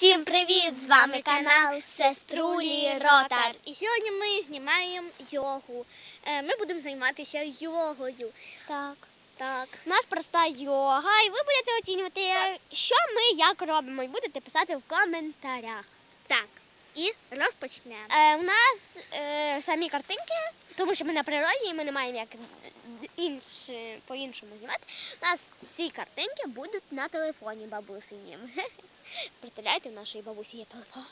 Всім привіт! З вами канал Сеструлі Ротар. І сьогодні ми знімаємо йогу. Е, Ми будемо займатися йогою. Так. Так. У нас проста йога, і ви будете оцінювати, що ми як робимо, і будете писати в коментарях. Так. І розпочнемо. Е, у нас е, самі картинки, тому що ми на природі і ми не маємо як інш, по-іншому знімати. У нас ці картинки будуть на телефоні бабусинім. Представляєте, в нашої бабусі є телефон.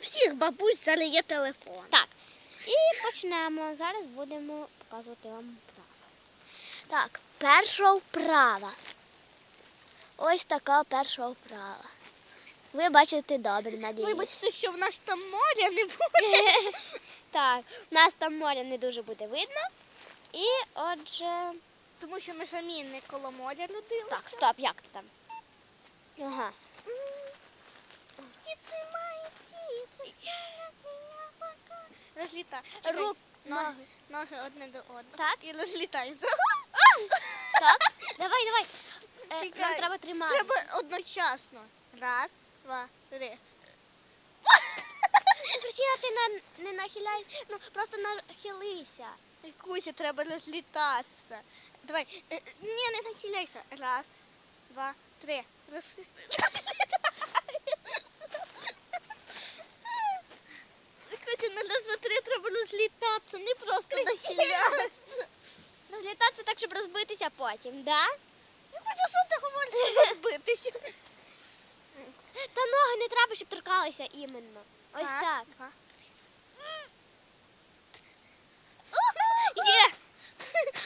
Всіх бабусь зараз є телефон. Так. І почнемо. Зараз будемо показувати вам вправи. Так, перша вправа. Ось така перша вправа. Ви бачите добре, надіюсь. Вибачте, що в нас там моря не буде. Так, у нас там моря не дуже буде видно. І отже. Тому що ми самі не коло моря родилися. Так, стоп, як ти там? Ага. Кіци мої кіци. Розлітай. Рук, ноги, ноги одне до одного. Так. І розлітайся. Стоп. Давай, давай. Е, нам Чекай, треба тримати. Треба одночасно. Раз, два, три. Кристина, ти на, не нахиляйся, ну просто нахилися. Куся, треба розлітатися. Давай. е, Ні, не нахиляйся. Раз, два, три. Роз... Куся, на три треба розлітатися, не просто нахилятися. Розлітатися так, щоб розбитися потім, да? Куся, що ти говориш, розбитися? Та ноги не треба, щоб торкалися іменно. Ось так. Є!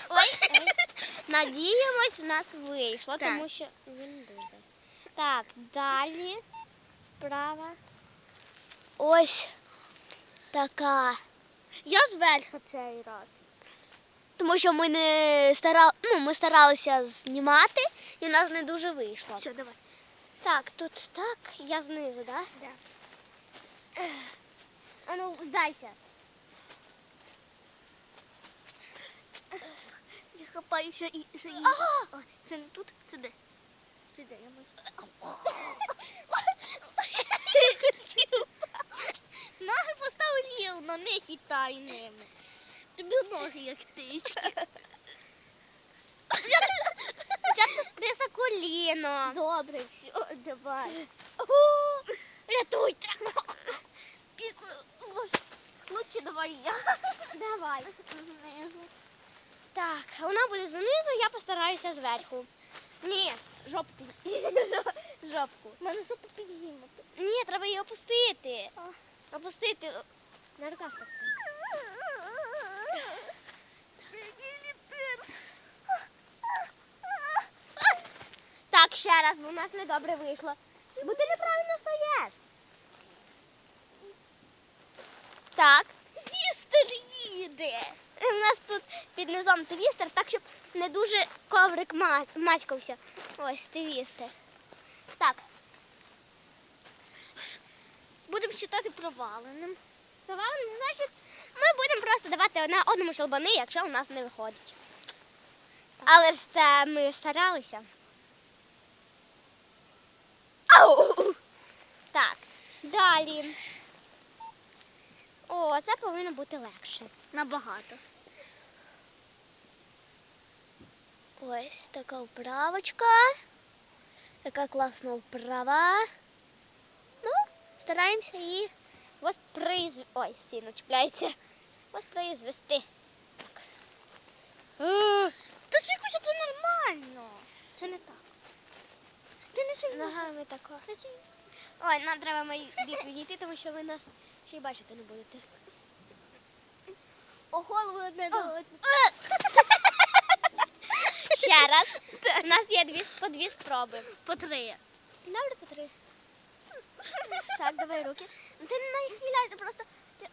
Ой. Надіємось, в нас вийшло, Так. тому що він дуже. Так, далі. Права. Ось така. Я зверху цей раз. Тому що ми не старали, ну, ми старалися знімати, і в нас не дуже вийшло. Все, давай. Так, тут так, я знизу, так? Да. А ну, здайся. Я хапаюся і її. Це не тут, це де? Це де? Я можу. Ноги постав рівно, не хитай ними. Тобі ноги як тички. Спочатку спреса коліно. Добре, все, давай. Рятуйте. Лучше давай я. Давай. Знизу. Так, вона буде знизу, я постараюся зверху. Ні, жопу під... жопку. Мене жопу підіймати. Ні, треба її опустити. Опустити. На руках. так. Так, ще раз, бо в нас недобре вийшло. Бо ти неправильно стоїш. Так. Містер їде. У нас тут під низом твістер, так щоб не дуже коврик ма- мацькався. Ось твістер. Так, Будемо читати проваленим. Давай, значить, ми будемо просто давати одне одному шалбани, якщо у нас не виходить. Але ж це ми старалися. Ау! Так, далі. О, це повинно бути легше. Набагато. Ось така вправочка. Така класна вправа. Ну, стараємося її воспроизвести. Ой, сіно чіпляється. Воспроизвести. Так. Е, Та якось це нормально. Це не так. Ти не сильно. Ногами тако. Ой, нам треба мій бік відійти, тому що ви нас ще й бачити не будете. О, голову одне до. Ще раз. У нас є дві, по дві спроби. По три. Добре, по три. Так, давай руки. Ну, Ти не нахиляйся, просто. Ти...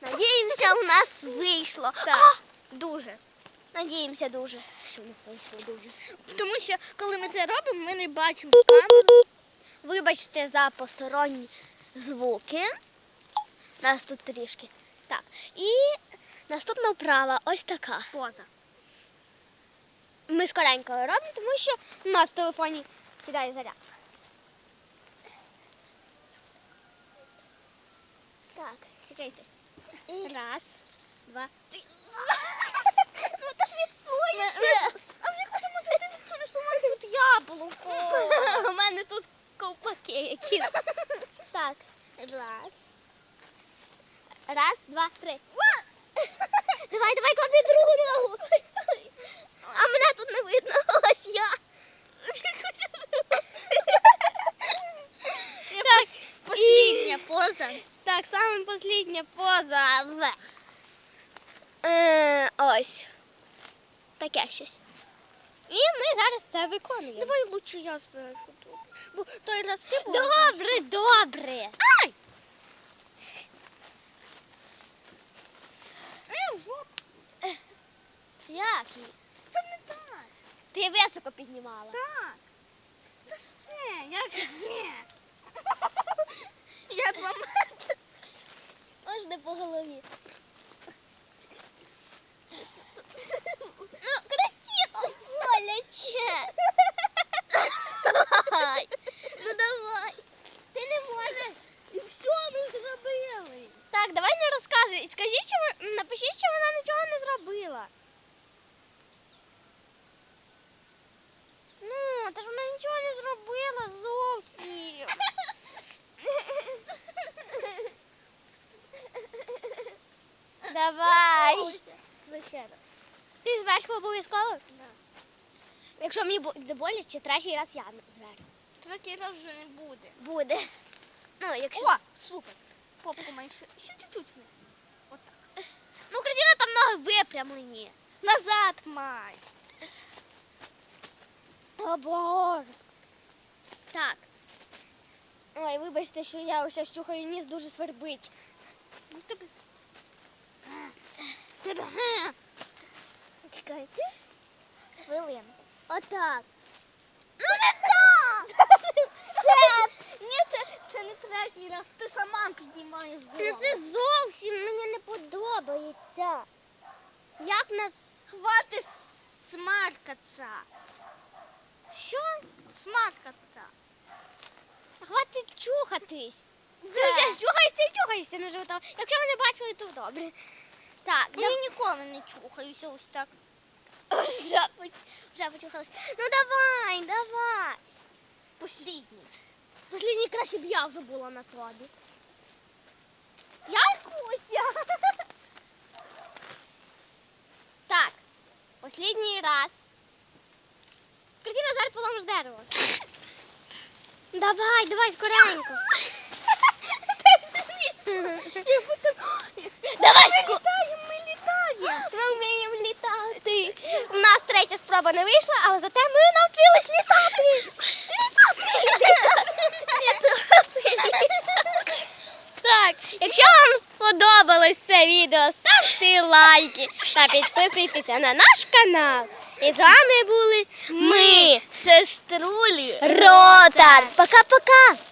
Надіємося, у нас вийшло. Так. А, дуже. Надіємося дуже, що у нас вийшло дуже. Тому що коли ми це робимо, ми не бачимо камеру. Вибачте за посторонні звуки. Нас тут трішки. Так. І наступна вправа ось така. Поза. Ми скоренько робимо, тому що у нас в телефоні Сідай, заря. Так, чекайте. Раз, два, три. Ну це ж відсується. А мені хочемо ти відсунеш, що у мене тут яблуко. У мене тут ковпаки які. Так, раз. Раз, два, три. Давай, давай, клади другу ногу. А мене тут не видно. Ось я. Так, Последня поза. Так, саме последня поза. Е, ось. Таке щось. І ми зараз це виконуємо. Давай лучше я спершу тут. Бо той раз ти була. Добре, добре. Ай! Е, в жопу. Як? Це не так. Ти високо піднімала. Так. Та все, як ні. Зламати. Ось не по голові. Ну, Кристина, боляче. Давай. Ну давай. Ти не можеш. І все ми зробили. Так, давай не розказуй. Скажіть, що ви- напишіть, що вона нічого не зробила. Ну, та ж вона нічого не зробила зовсім. Давай. Ви ще раз. Ти зверху обов'язково? Да. Якщо мені буде боляче, третій раз я зверху. Третій раз вже не буде. Буде. Ну, якщо. О, супер. Попку маєш ще, чуть-чуть. Отак. Ну, Кристина, там ноги випрямлені. Назад май. О, Боже. Так. Ой, вибачте, що я ось щухаю ніс дуже свербить. Ну тебе. Тебе. Чекайте. Хвилинку. Отак. Ну не так! Все. Ні, це, це не третій раз. Ти сама піднімаєш голову. це зовсім мені не подобається. Як нас. Хватить смаркатися. Що? Смаркатися. Хватить чухатись. Ти Да. вже чухаєшся і чухаєшся на живота. Якщо ви не бачили, то добре. Так, Я ніколи не чухаюся ось так. Поч- вже почухалась. Ну давай, давай. Послідній. Послідній краще б я вже була на тобі. Я Куся. Так, послідній раз. Картина зараз поламаш дерево. Давай, давай, скоренько. Давай, ску... Ми літаємо. Ми вміємо літати. У нас третя спроба не вийшла, але зате ми навчились літати. Літати. Літати. Так, якщо вам сподобалось це відео, ставте лайки та підписуйтеся на наш канал. І з вами були ми, Сеструлі. Ротар. Пока-пока.